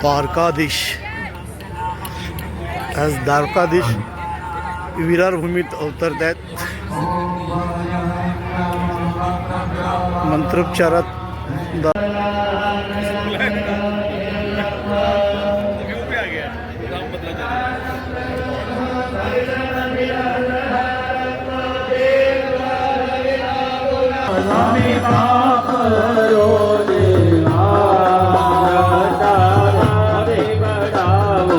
द्वारकाधीश. आज द्वारकाधीश विरार भूमीत अवतरत आहेत मंत्रोच्चारात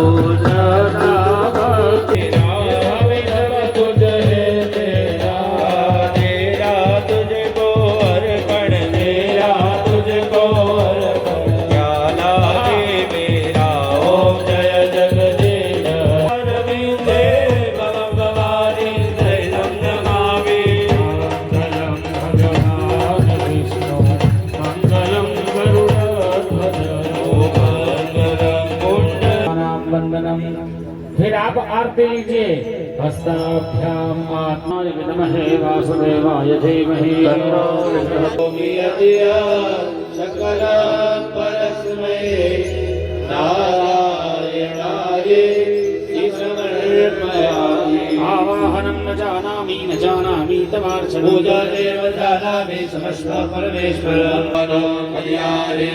ও फिर आप आरती लीजिए। हस्ताभ्याम आत्माय नमः वासुदेवाय धीमहि। तन्नो सकल परस्मै नारायणाय आवाहनं न जानामि न जानामि तवार्चनं। पूजा देव जानामि समस्त परमेश्वर। मयारे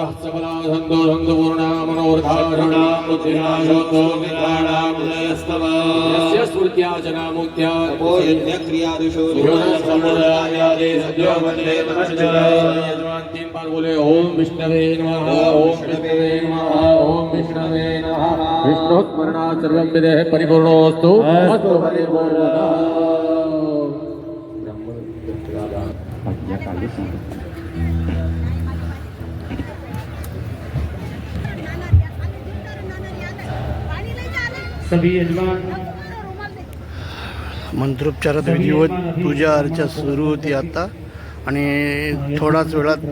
पुनः सबलाधन्तो रन्धपूर्णा मनोर्धारणा बुद्धिनाशोतो निदानां लयस्तव यस्य स्मृत्याचना मुक्त्या तपो यज्ञक्रियादिषु गुणसम्प्रदायादे सद्यो वंदे मनश्चरान्तिं पार्वले ॐ विष्णवे नमः ॐ विष्णवे नमः ॐ विष्णवे नमः विष्णुः स्मरणात् सर्वं विदेः परिपूर्णोऽस्तु अस्तु परिपूर्णः सभी यजमान मंत्रोपचारात विधिवत पूजा अर्चा सुरू होती आता. आणि थोडाच वेळात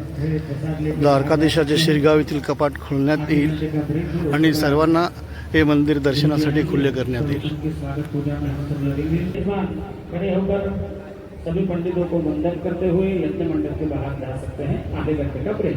द्वारकाधीशाचे शिरगाव येथील कपाट खोलण्यात येईल आणि सर्वांना हे मंदिर दर्शनासाठी खुले करण्यात येईल. सभी पंडितों को वंदन करते हुए यज्ञ मंडप के बाहर जा सकते हैं आधे घंटे का ब्रेक।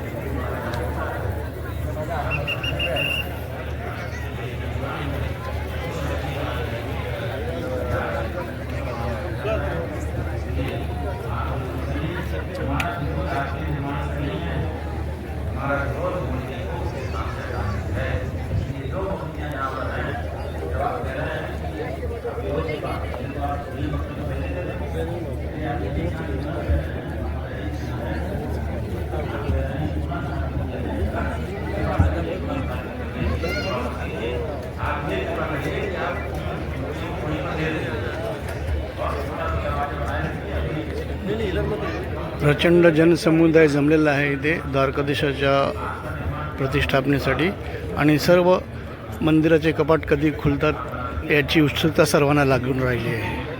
प्रचंड जनसमुदाय जमलेला आहे इथे द्वारकाधीशाच्या प्रतिष्ठापनेसाठी. आणि सर्व मंदिराचे कपाट कधी खुलतात याची उत्सुकता सर्वांना लागून राहिली आहे.